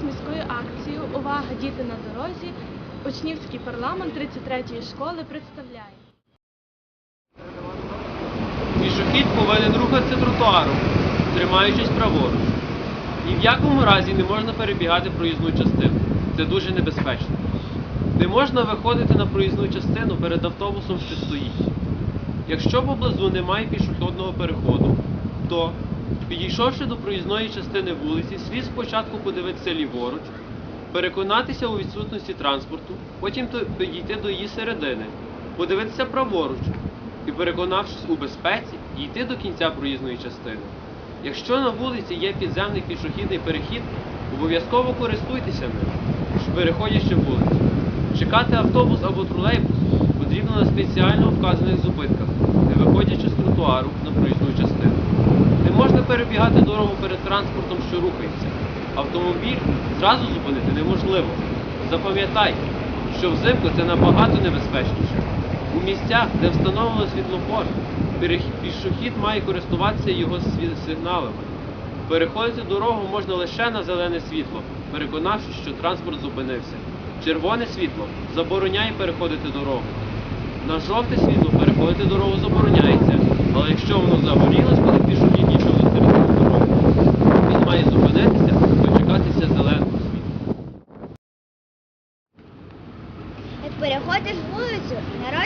з міською акцією Увага, діти на дорозі. Учнівський парламент 33-ї школи представляє. Пішохід повинен рухатися тротуаром, тримаючись праворуч. Ні в якому разі не можна перебігати проїзну частину. Це дуже небезпечно. Не можна виходити на проїзну частину перед автобусом, що стоїть. Якщо поблизу немає пішохідного переходу, то, підійшовши до проїзної частини вулиці, слід спочатку подивитися ліворуч, переконатися у відсутності транспорту, потім підійти до її середини, подивитися праворуч і, переконавшись у безпеці, йти до кінця проїзної частини. Якщо на вулиці є підземний пішохідний перехід, обов'язково користуйтеся ним, переходячи вулицю. Чекати автобус або тролейбус потрібно на спеціально вказаних зупинках, не виходячи з тротуару на проїзну частину. Перебігати дорогу перед транспортом, що рухається. Автомобіль зразу зупинити неможливо. Запам'ятай, що взимку це набагато небезпечніше. У місцях, де встановлено світлофор, пішохід має користуватися його сигналами. Переходити дорогу можна лише на зелене світло, переконавшись, що транспорт зупинився. Червоне світло забороняє переходити дорогу. На жовте світло переходити дорогу забороняється, але якщо воно загорілось, коли пішохід дійшов до середини дороги, він має зупинитися і дочекатися зеленого світла. Як переходиш вулицю,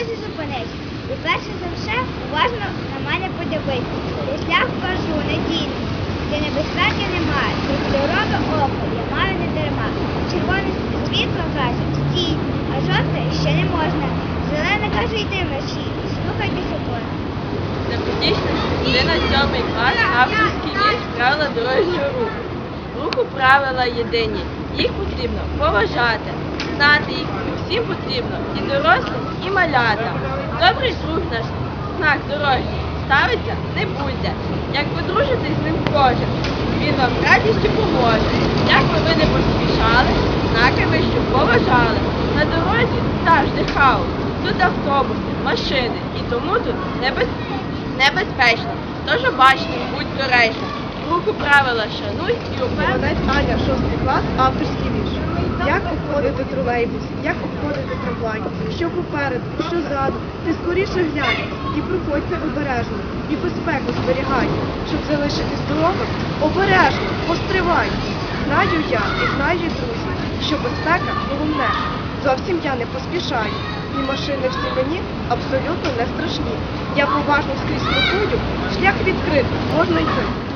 на розі зупинись. І перше за все уважно на мене подивись. Я шлях кажу надійний, де небезпеки немає, тут здорове око, я маю не дарма. Червоне світло каже, стій, а жовте ще не можна. Зелене каже, йди вночі, слухайте закону. Непотічний частина сьомий клас, авторський вірш правила дорожнього руху. Руху правила єдині. Їх потрібно поважати, знати їх всім потрібно і дорослим, і малятам. Добрий друг наш знак дорожній ставиться, не будьте. Як подружитесь з ним кожен, він вам радістю поможе. Як би ви не поспішали, знаки ви що поважали. На дорозі завжди хаос. Тут автобуси, машини і тому тут небезпечно небезпечно. Тож обачно, будь доречно. Руху правила шануй і уперед. Аня, шостий клас, авторський вірш. Як обходити тролейбус, як обходити трамвай, що попереду, що ззаду, ти скоріше глянь і проходьте обережно, і безпеку зберігай, щоб залишитись здоровим, обережно, постривай. Знаю я і знають друзі, що безпека головне. Зовсім я не поспішаю. І машини всі мені абсолютно не страшні. Я поважно скрізь крокую, шлях відкритий, можна йти.